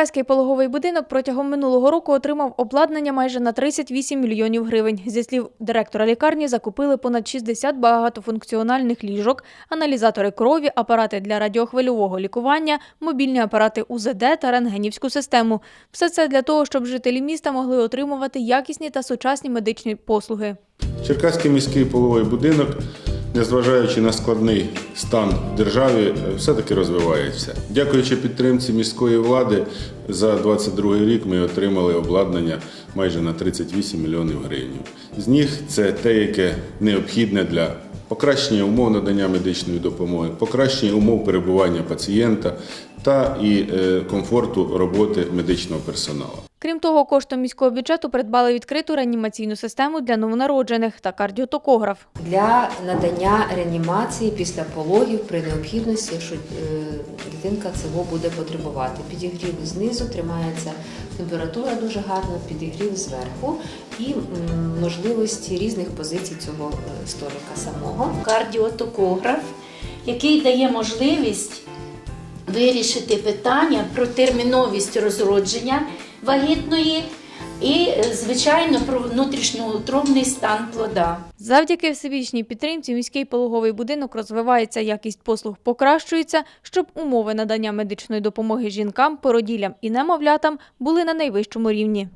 Черкаський пологовий будинок протягом минулого року отримав обладнання майже на 38 мільйонів гривень. Зі слів директора лікарні, закупили понад 60 багатофункціональних ліжок, аналізатори крові, апарати для радіохвильового лікування, мобільні апарати УЗД та рентгенівську систему. Все це для того, щоб жителі міста могли отримувати якісні та сучасні медичні послуги. Черкаський міський половий будинок, незважаючи на складний стан в державі, е, все-таки розвивається. Дякуючи підтримці міської влади, за 22 рік ми отримали обладнання майже на 38 мільйонів гривень. З них це те, яке необхідне для покращення умов надання медичної допомоги, покращення умов перебування пацієнта та і е, комфорту роботи медичного персоналу. Крім того, коштом міського бюджету придбали відкриту реанімаційну систему для новонароджених та кардіотокограф. для надання реанімації після пологів при необхідності, якщо е, дитинка цього буде потребувати. Підігрів знизу тримається температура дуже гарна, підігрів зверху і м, можливості різних позицій цього е, столика самого. кардіотокограф, який дає можливість вирішити питання про терміновість розродження вагітної і, е, звичайно, про внутрішньоутробний стан плода. Завдяки всебічній підтримці міський пологовий будинок розвивається, якість послуг покращується, щоб умови надання медичної допомоги жінкам, породіллям і немовлятам були на найвищому рівні.